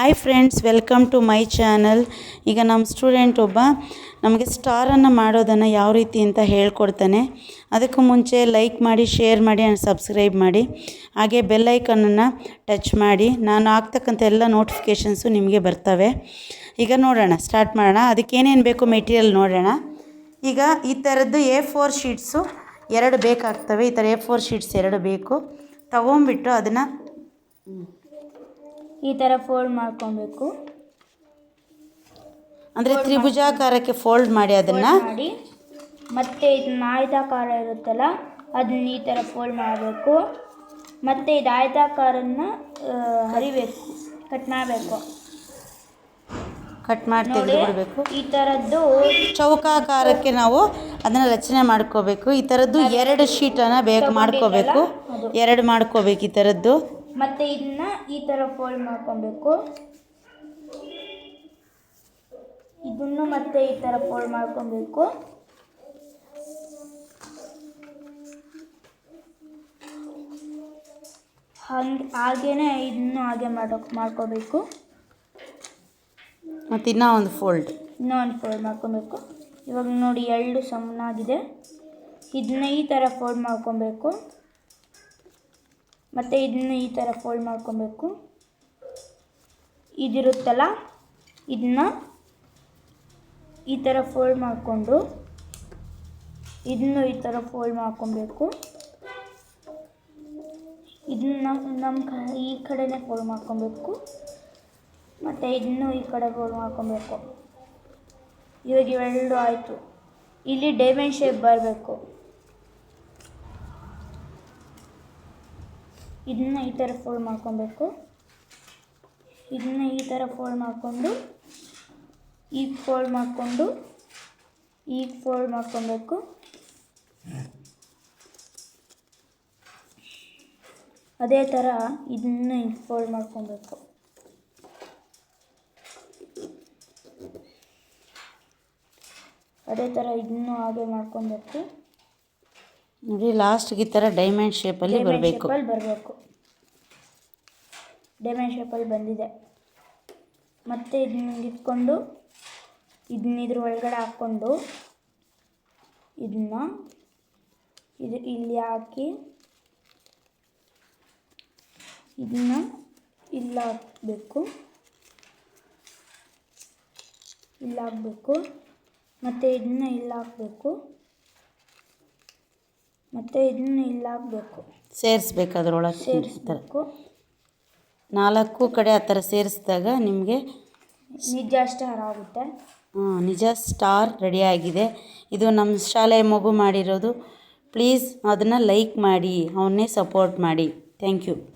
Hi friends welcome to my channel ಈಗ ನಮ್ಮ student ಒಬ್ಬ ನಮಗೆ ಸ್ಟಾರನ್ನು ಮಾಡೋದನ್ನು ಯಾವ ರೀತಿ ಅಂತ ಹೇಳ್ಕೊಡ್ತಾನೆ. ಅದಕ್ಕೂ ಮುಂಚೆ ಲೈಕ್ ಮಾಡಿ ಶೇರ್ ಮಾಡಿ ಆ್ಯಂಡ್ ಸಬ್ಸ್ಕ್ರೈಬ್ ಮಾಡಿ. ಹಾಗೆ ಬೆಲ್ಲೈಕನನ್ನು ಟಚ್ ಮಾಡಿ. ನಾನು ಆಗ್ತಕ್ಕಂಥ ಎಲ್ಲ ನೋಟಿಫಿಕೇಷನ್ಸು ನಿಮಗೆ ಬರ್ತವೆ. ಈಗ ನೋಡೋಣ ಸ್ಟಾರ್ಟ್ ಮಾಡೋಣ. ಅದಕ್ಕೇನೇನು ಬೇಕು ಮೆಟೀರಿಯಲ್ ನೋಡೋಣ. ಈಗ ಈ ಥರದ್ದು ಎ ಫೋರ್ ಶೀಟ್ಸು ಎರಡು ಬೇಕಾಗ್ತವೆ. ಈ ಥರ ಎ ಫೋರ್ ಶೀಟ್ಸ್ ಎರಡು ಬೇಕು. ತಗೊಂಬಿಟ್ಟು ಅದನ್ನು ಈ ಥರ ಫೋಲ್ಡ್ ಮಾಡ್ಕೊಬೇಕು. ಅಂದರೆ ತ್ರಿಭುಜಾಕಾರಕ್ಕೆ ಫೋಲ್ಡ್ ಮಾಡಿ ಅದನ್ನು? ಮಾಡಿ. ಮತ್ತೆ ಇದು ಆಯ್ತಾಕಾರ ಇರುತ್ತಲ್ಲ ಅದನ್ನ ಈ ಥರ ಫೋಲ್ಡ್ ಮಾಡಬೇಕು. ಮತ್ತೆ ಇದು ಆಯತಾಕಾರನ್ನ ಹರಿಬೇಕು ಕಟ್ ಮಾಡಬೇಕು. ಕಟ್ ಮಾಡಿ ತೆಗೆದುಕೊಳ್ಬೇಕು ತೆಗೆದುಬಿಡಬೇಕು. ಈ ಥರದ್ದು ಚೌಕಾಕಾರಕ್ಕೆ ನಾವು ಅದನ್ನು ರಚನೆ ಮಾಡ್ಕೋಬೇಕು. ಈ ಥರದ್ದು ಎರಡು ಶೀಟನ್ನು ಬೇಕು ಮಾಡ್ಕೋಬೇಕು. ಎರಡು ಮಾಡ್ಕೋಬೇಕು ಈ ಥರದ್ದು ಮತ್ತೆ ಇದನ್ನ ಈ ಥರ ಫೋಲ್ಡ್ ಮಾಡ್ಕೊಬೇಕು. ಇದನ್ನು ಮತ್ತೆ ಈ ಥರ ಫೋಲ್ಡ್ ಮಾಡ್ಕೊಬೇಕು. ಹಂಗೆ ಹಾಗೇನೆ ಇದನ್ನು ಹಾಗೆ ಮಾಡೋ ಮಾಡ್ಕೋಬೇಕು. ಮತ್ತು ಇನ್ನೂ ಒಂದು ಫೋಲ್ಡ್ ಇನ್ನೊಂದು ಫೋಲ್ಡ್ ಮಾಡ್ಕೊಬೇಕು. ಇವಾಗ ನೋಡಿ ಎರಡು ಸಮನಾಗಿದೆ ಇದನ್ನ ಈ ಥರ ಫೋಲ್ಡ್ ಮಾಡ್ಕೊಬೇಕು. ಮತ್ತು ಇದನ್ನು ಈ ಥರ ಫೋಲ್ಡ್ ಮಾಡ್ಕೊಬೇಕು. ಇದಿರುತ್ತಲ್ಲ, ಇದನ್ನ ಈ ಥರ ಫೋಲ್ಡ್ ಮಾಡಿಕೊಂಡು, ಇದನ್ನು ಈ ಥರ ಫೋಲ್ಡ್ ಮಾಡ್ಕೊಬೇಕು. ಇದನ್ನ ನಮ್ಮ ಕ, ಈ ಕಡೆನೇ ಫೋಲ್ಡ್ ಮಾಡ್ಕೊಬೇಕು. ಮತ್ತು ಇದನ್ನು ಈ ಕಡೆ ಫೋಲ್ಡ್ ಮಾಡ್ಕೊಬೇಕು. ಇವಾಗ ಇವೆರಡು ಆಯಿತು. ಇಲ್ಲಿ ಡೈಮಂಡ್ ಶೇಪ್ ಬರಬೇಕು. ಇದನ್ನ ಈ ಥರ ಫೋಲ್ಡ್ ಮಾಡ್ಕೊಬೇಕು. ಇದನ್ನ ಈ ಥರ ಫೋಲ್ಡ್ ಮಾಡಿಕೊಂಡು, ಈಗ ಫೋಲ್ಡ್ ಮಾಡಿಕೊಂಡು, ಈಗ ಫೋಲ್ಡ್ ಮಾಡ್ಕೊಬೇಕು. ಅದೇ ಥರ ಇದನ್ನ ಫೋಲ್ಡ್ ಮಾಡ್ಕೊಬೇಕು. ಅದೇ ಥರ ಇದನ್ನು ಹಾಗೆ ಮಾಡ್ಕೊಬೇಕು. ನೋಡಿ ಲಾಸ್ಟ್ಗೆ ಈ ಥರ ಡೈಮಂಡ್ ಶೇಪಲ್ಲಿ ಬರಬೇಕು. ಶೇಪಲ್ಲಿ ಬರಬೇಕು. ಡೈಮಂಡ್ ಶೇಪಲ್ಲಿ ಬಂದಿದೆ. ಮತ್ತೆ ಇದನ್ನ ಇಟ್ಕೊಂಡು ಇದನ್ನ ಇದ್ರ ಒಳಗಡೆ ಹಾಕ್ಕೊಂಡು ಇದನ್ನ ಇದು ಇಲ್ಲಿ ಹಾಕಿ ಇದನ್ನ ಇಲ್ಲಿ ಹಾಕಬೇಕು. ಇಲ್ಲಿ ಹಾಕಬೇಕು. ಮತ್ತು ಇದನ್ನ ಇಲ್ಲಿ ಹಾಕಬೇಕು. ಮತ್ತು ಇದನ್ನ ಇಲ್ಲಾಗಬೇಕು. ಸೇರಿಸ್ಬೇಕು ಅದರೊಳಗೆ. ಈ ಥರ ಸೇರಿಸ್ಬೇಕು. ನಾಲ್ಕು ಕಡೆ ಆ ಥರ ಸೇರಿಸಿದಾಗ ನಿಮಗೆ ನಿಜ ಸ್ಟಾರ್ ಆಗುತ್ತೆ. ನಿಜ ಸ್ಟಾರ್ ರೆಡಿಯಾಗಿದೆ ಇದು ನಮ್ಮ ಶಾಲೆಯ ಮಗು ಮಾಡಿರೋದು. ಪ್ಲೀಸ್ ಅದನ್ನು ಲೈಕ್ ಮಾಡಿ ಅವನ್ನೇ ಸಪೋರ್ಟ್ ಮಾಡಿ. Thank you.